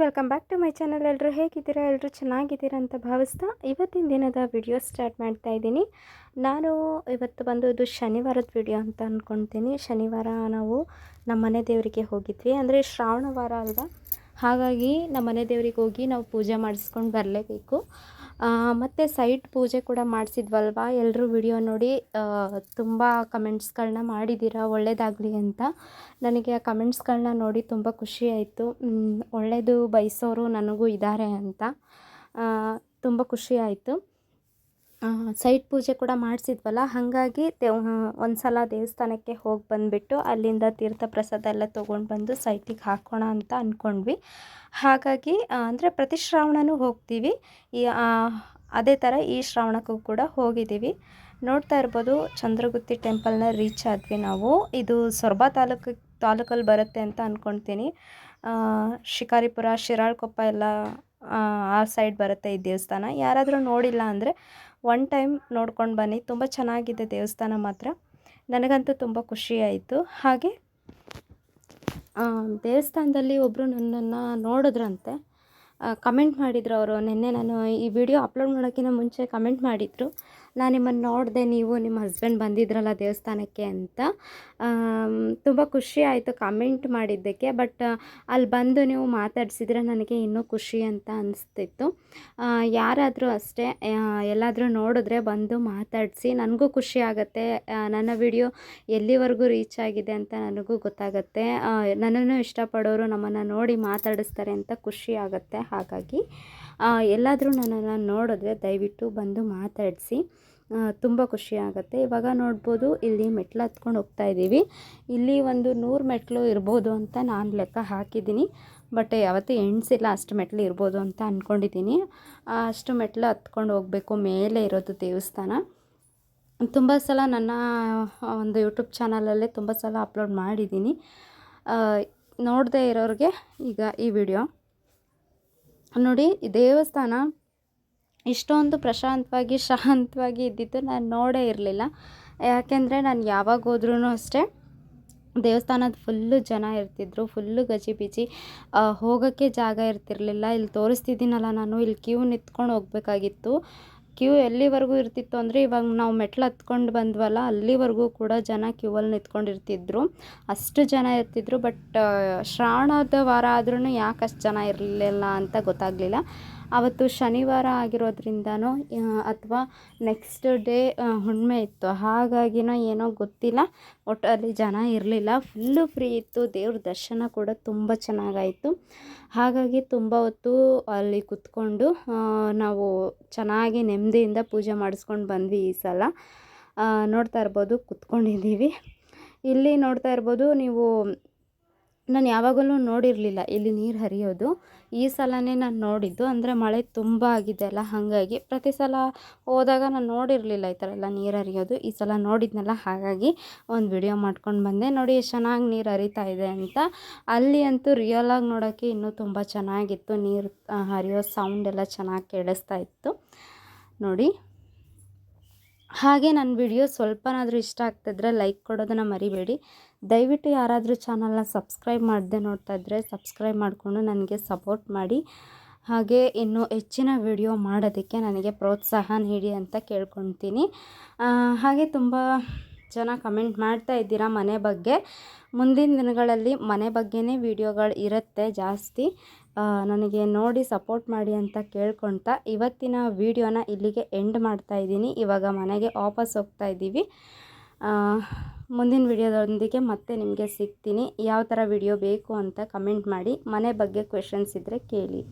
Welcome back to my channel ಎಲ್ಲರೂ ಹೇಗಿದ್ದೀರಾ? ಎಲ್ಲರೂ ಚೆನ್ನಾಗಿದ್ದೀರಾ ಅಂತ ಭಾವಿಸ್ತಾ ಇವತ್ತಿನ ದಿನದ ವಿಡಿಯೋ ಸ್ಟಾರ್ಟ್ ಮಾಡ್ತಾ ಇದ್ದೀನಿ. ನಾನು ಇವತ್ತು ಬಂದು ಇದು ಶನಿವಾರದ ವಿಡಿಯೋ ಅಂತ ಅಂದ್ಕೊಳ್ತೀನಿ ಶನಿವಾರ ನಾವು ನಮ್ಮ ಮನೆ ದೇವರಿಗೆ ಹೋಗಿದ್ವಿ. ಅಂದರೆ ಶ್ರಾವಣ ವಾರ ಅಲ್ವಾ? ಹಾಗಾಗಿ ನಮ್ಮ ಮನೆ ದೇವರಿಗೆ ಹೋಗಿ ನಾವು ಪೂಜೆ ಮಾಡಿಸ್ಕೊಂಡು ಬರಲೇಬೇಕು. ಮತ್ತು ಸೈಟ್ ಪೂಜೆ ಕೂಡ ಮಾಡಿಸಿದ್ವಲ್ವ? ಎಲ್ಲರೂ ವಿಡಿಯೋ ನೋಡಿ ತುಂಬ ಕಮೆಂಟ್ಸ್ಗಳನ್ನ ಮಾಡಿದ್ದೀರಾ ಒಳ್ಳೆಯದಾಗಲಿ ಅಂತ. ನನಗೆ ಆ ಕಮೆಂಟ್ಸ್ಗಳನ್ನ ನೋಡಿ ತುಂಬ ಖುಷಿ ಆಯಿತು. ಒಳ್ಳೆಯದು ಬಯಸೋರು ನನಗೂ ಇದ್ದಾರೆ ಅಂತ. ತುಂಬ ಖುಷಿ ಆಯಿತು. ಸೈಟ್ ಪೂಜೆ ಕೂಡ ಮಾಡಿಸಿದ್ವಲ್ಲ, ಹಾಗಾಗಿ ದೇವ್ ಒಂದು ಸಲ ದೇವಸ್ಥಾನಕ್ಕೆ ಹೋಗಿ ಬಂದುಬಿಟ್ಟು ಅಲ್ಲಿಂದ ತೀರ್ಥ ಪ್ರಸಾದ ಎಲ್ಲ ತೊಗೊಂಡು ಬಂದು ಸೈಟಿಗೆ ಹಾಕೋಣ ಅಂತ ಅಂದ್ಕೊಂಡ್ವಿ ಹಾಗಾಗಿ ಅಂದರೆ ಪ್ರತಿ ಶ್ರಾವಣನೂ ಹೋಗ್ತೀವಿ. ಈ ಅದೇ ಥರ ಈ ಶ್ರಾವಣಕ್ಕೂ ಕೂಡ ಹೋಗಿದ್ದೀವಿ. ನೋಡ್ತಾ ಇರ್ಬೋದು, ಚಂದ್ರಗುತ್ತಿ ಟೆಂಪಲ್ನ ರೀಚ್ ಆದ್ವಿ ನಾವು. ಇದು ಸೊರಬ ತಾಲೂಕು ತಾಲೂಕಲ್ಲಿ ಬರುತ್ತೆ ಅಂತ ಅಂದ್ಕೊಳ್ತೀನಿ ಶಿಕಾರಿಪುರ, ಶಿರಾಳ್ಕೊಪ್ಪ ಎಲ್ಲ ಆ ಸೈಡ್ ಬರುತ್ತೆ ಈ ದೇವಸ್ಥಾನ. ಯಾರಾದರೂ ನೋಡಿಲ್ಲ ಅಂದರೆ ಒನ್ ಟೈಮ್ ನೋಡ್ಕೊಂಡು ಬನ್ನಿ. ತುಂಬ ಚೆನ್ನಾಗಿದೆ ದೇವಸ್ಥಾನ ಮಾತ್ರ. ನನಗಂತೂ ತುಂಬ ಖುಷಿಯಾಯಿತು ಹಾಗೆ ದೇವಸ್ಥಾನದಲ್ಲಿ ಒಬ್ಬರು ನನ್ನನ್ನು ನೋಡಿದ್ರಂತೆ. ಕಮೆಂಟ್ ಮಾಡಿದರು ಅವರು. ನಿನ್ನೆ ನಾನು ಈ ವಿಡಿಯೋ ಅಪ್ಲೋಡ್ ಮಾಡೋಕ್ಕಿಂತ ಮುಂಚೆ ಕಮೆಂಟ್ ಮಾಡಿದರು. ನಾನು ನಿಮ್ಮನ್ನು ನೋಡಿದೆ, ನೀವು ನಿಮ್ಮ ಹಸ್ಬೆಂಡ್ ಬಂದಿದ್ರಲ್ಲ ದೇವಸ್ಥಾನಕ್ಕೆ ಅಂತ. ತುಂಬ ಖುಷಿ ಆಯಿತು ಕಮೆಂಟ್ ಮಾಡಿದ್ದಕ್ಕೆ. ಬಟ್ ಅಲ್ಲಿ ಬಂದು ನೀವು ಮಾತಾಡಿಸಿದ್ರೆ ನನಗೆ ಇನ್ನೂ ಖುಷಿ ಅಂತ ಅನಿಸ್ತಿತ್ತು. ಯಾರಾದರೂ ಅಷ್ಟೇ ಎಲ್ಲಾದರೂ ನೋಡಿದ್ರೆ ಬಂದು ಮಾತಾಡಿಸಿ. ನನಗೂ ಖುಷಿ ಆಗುತ್ತೆ. ನನ್ನ ವಿಡಿಯೋ ಎಲ್ಲಿವರೆಗೂ ರೀಚ್ ಆಗಿದೆ ಅಂತ ನನಗೂ ಗೊತ್ತಾಗುತ್ತೆ. ನನ್ನನ್ನು ಇಷ್ಟಪಡೋರು ನಮ್ಮನ್ನು ನೋಡಿ ಮಾತಾಡಿಸ್ತಾರೆ ಅಂತ ಖುಷಿ ಆಗುತ್ತೆ. ಹಾಗಾಗಿ ಎಲ್ಲಾದರೂ ನನ್ನನ್ನು ನೋಡಿದ್ರೆ ದಯವಿಟ್ಟು ಬಂದು ಮಾತಾಡಿಸಿ. ತುಂಬ ಖುಷಿ ಆಗುತ್ತೆ. ಇವಾಗ ನೋಡ್ಬೋದು, ಇಲ್ಲಿ ಮೆಟ್ಲು ಹತ್ಕೊಂಡು ಹೋಗ್ತಾ ಇದ್ದೀವಿ. ಇಲ್ಲಿ ಒಂದು ನೂರು ಮೆಟ್ಲು ಇರ್ಬೋದು ಅಂತ ನಾನು ಲೆಕ್ಕ ಹಾಕಿದ್ದೀನಿ. ಬಟ್ ಯಾವತ್ತೂ ಎಣ್ಸಿಲ್ಲ ಅಷ್ಟು ಮೆಟ್ಲು ಇರ್ಬೋದು ಅಂತ ಅಂದ್ಕೊಂಡಿದ್ದೀನಿ ಅಷ್ಟು ಮೆಟ್ಲು ಹತ್ಕೊಂಡು ಹೋಗಬೇಕು ಮೇಲೆ ಇರೋದು ದೇವಸ್ಥಾನ. ತುಂಬ ಸಲ ನನ್ನ ಒಂದು ಯೂಟ್ಯೂಬ್ ಚಾನಲಲ್ಲೇ ತುಂಬ ಸಲ ಅಪ್ಲೋಡ್ ಮಾಡಿದ್ದೀನಿ. ನೋಡದೇ ಇರೋರಿಗೆ ಈಗ ಈ ವಿಡಿಯೋ. ನೋಡಿ ದೇವಸ್ಥಾನ ಇಷ್ಟೊಂದು ಪ್ರಶಾಂತವಾಗಿ, ಶಾಂತವಾಗಿ ಇದ್ದಿದ್ದು ನಾನು ನೋಡೇ ಇರಲಿಲ್ಲ. ಯಾಕೆಂದರೆ ನಾನು ಯಾವಾಗ ಹೋದ್ರೂ ಅಷ್ಟೇ ದೇವಸ್ಥಾನದ ಫುಲ್ಲು ಜನ ಇರ್ತಿದ್ರು, ಫುಲ್ಲು ಗಜಿಬಿಜಿ. ಹೋಗೋಕ್ಕೆ ಜಾಗ ಇರ್ತಿರಲಿಲ್ಲ. ಇಲ್ಲಿ ತೋರಿಸ್ತಿದ್ದೀನಲ್ಲ ನಾನು, ಇಲ್ಲಿ ಕ್ಯೂ ನಿಂತ್ಕೊಂಡು ಹೋಗ್ಬೇಕಾಗಿತ್ತು. ಕ್ಯೂ ಎಲ್ಲಿವರೆಗೂ ಇರ್ತಿತ್ತು ಅಂದರೆ ಇವಾಗ ನಾವು ಮೆಟ್ಲು ಹತ್ಕೊಂಡು ಬಂದ್ವಲ್ಲ ಅಲ್ಲಿವರೆಗೂ ಕೂಡ ಜನ ಕ್ಯೂವಲ್ಲಿ ನಿಂತ್ಕೊಂಡಿರ್ತಿದ್ರು. ಅಷ್ಟು ಜನ ಇರ್ತಿದ್ರು ಬಟ್ ಶ್ರಾವಣದ ವಾರ ಆದ್ರೂ ಯಾಕೆ ಅಷ್ಟು ಜನ ಇರಲಿಲ್ಲ ಅಂತ ಗೊತ್ತಾಗಲಿಲ್ಲ. ಅವತ್ತು ಶನಿವಾರ ಆಗಿರೋದ್ರಿಂದನೋ ಅಥವಾ ನೆಕ್ಸ್ಟ್ ಡೇ ಹುಣ್ಣಿಮೆ ಇತ್ತು. ಹಾಗಾಗಿನೋ ಏನೋ ಗೊತ್ತಿಲ್ಲ. ಒಟ್ಟು ಅಲ್ಲಿ ಜನ ಇರಲಿಲ್ಲ. ಫುಲ್ಲು ಫ್ರೀ ಇತ್ತು. ದೇವ್ರ ದರ್ಶನ ಕೂಡ ತುಂಬ ಚೆನ್ನಾಗಾಯಿತು. ಹಾಗಾಗಿ ತುಂಬ ಹೊತ್ತು ಅಲ್ಲಿ ಕುತ್ಕೊಂಡು ನಾವು ಚೆನ್ನಾಗಿ ನೆಮ್ಮದಿಯಿಂದ ಪೂಜೆ ಮಾಡಿಸ್ಕೊಂಡು ಬಂದ್ವಿ ಈ ಸಲ. ನೋಡ್ತಾ ಇರ್ಬೋದು. ಕುತ್ಕೊಂಡಿದ್ದೀವಿ. ಇಲ್ಲಿ ನೋಡ್ತಾ ಇರ್ಬೋದು, ನೀವು ನಾನು ಯಾವಾಗಲೂ ನೋಡಿರಲಿಲ್ಲ ಇಲ್ಲಿ ನೀರು ಹರಿಯೋದು. ಈ ಸಲವೇ ನಾನು ನೋಡಿದ್ದು. ಅಂದರೆ ಮಳೆ ತುಂಬ ಆಗಿದೆ ಅಲ್ಲ, ಹಾಗಾಗಿ ಪ್ರತಿ ಸಲ ಹೋದಾಗ ನಾನು ನೋಡಿರಲಿಲ್ಲ ಈ ಥರ ಎಲ್ಲ ನೀರು ಹರಿಯೋದು. ಈ ಸಲ ನೋಡಿದ್ನಲ್ಲ, ಹಾಗಾಗಿ ಒಂದು ವಿಡಿಯೋ ಮಾಡ್ಕೊಂಡು ಬಂದೆ. ನೋಡಿ ಎಷ್ಟು ಚೆನ್ನಾಗಿ ನೀರು ಹರಿತಾ ಇದೆ ಅಂತ. ಅಲ್ಲಿ ಅಂತೂ ರಿಯಲಾಗಿ ನೋಡೋಕ್ಕೆ ಇನ್ನೂ ತುಂಬ ಚೆನ್ನಾಗಿತ್ತು. ನೀರು ಹರಿಯೋ ಸೌಂಡ್ ಎಲ್ಲ ಚೆನ್ನಾಗಿ ಕೇಳಿಸ್ತಾ ಇತ್ತು. ನೋಡಿ. ಹಾಗೆ ನನ್ನ ವಿಡಿಯೋ ಸ್ವಲ್ಪನಾದರೂ ಇಷ್ಟ ಆಗ್ತಿದ್ರೆ ಲೈಕ್ ಕೊಡೋದನ್ನು ಮರಿಬೇಡಿ. ದಯವಿಟ್ಟು ಯಾರಾದರೂ ಚಾನಲ್ನ ಸಬ್ಸ್ಕ್ರೈಬ್ ಮಾಡದೆ ನೋಡ್ತಾ ಇದ್ದರೆ ಸಬ್ಸ್ಕ್ರೈಬ್ ಮಾಡಿಕೊಂಡು ನನಗೆ ಸಪೋರ್ಟ್ ಮಾಡಿ. ಹಾಗೆ ಇನ್ನೂ ಹೆಚ್ಚಿನ ವಿಡಿಯೋ ಮಾಡೋದಕ್ಕೆ ನನಗೆ ಪ್ರೋತ್ಸಾಹ ನೀಡಿ ಅಂತ ಕೇಳ್ಕೊತೀನಿ. ಹಾಗೆ ತುಂಬ ಜನ ಕಮೆಂಟ್ ಮಾಡ್ತಾ ಇದ್ದೀರಾ ಮನೆ ಬಗ್ಗೆ. ಮುಂದಿನ ದಿನಗಳಲ್ಲಿ ಮನೆ ಬಗ್ಗೆನೇ ವಿಡಿಯೋಗಳು ಇರುತ್ತೆ ಜಾಸ್ತಿ. ನನಗೆ ನೋಡಿ ಸಪೋರ್ಟ್ ಮಾಡಿ ಅಂತ ಕೇಳ್ಕೊಳ್ತಾ ಇವತ್ತಿನ ವಿಡಿಯೋನ ಇಲ್ಲಿಗೆ ಎಂಡ್ ಮಾಡ್ತಾ ಇದ್ದೀನಿ. ಇವಾಗ ಮನೆಗೆ ವಾಪಸ್ ಹೋಗ್ತಾ ಇದ್ದೀವಿ. ಮುಂದಿನ ವಿಡಿಯೋದೊಂದಿಗೆ ಮತ್ತೆ ನಿಮಗೆ ಸಿಗ್ತೀನಿ. ಯಾವ ಥರ ವಿಡಿಯೋ ಬೇಕು ಅಂತ ಕಮೆಂಟ್ ಮಾಡಿ. ಮನೆ ಬಗ್ಗೆ ಕ್ವೆಶನ್ಸ್ ಇದ್ದರೆ ಕೇಳಿ.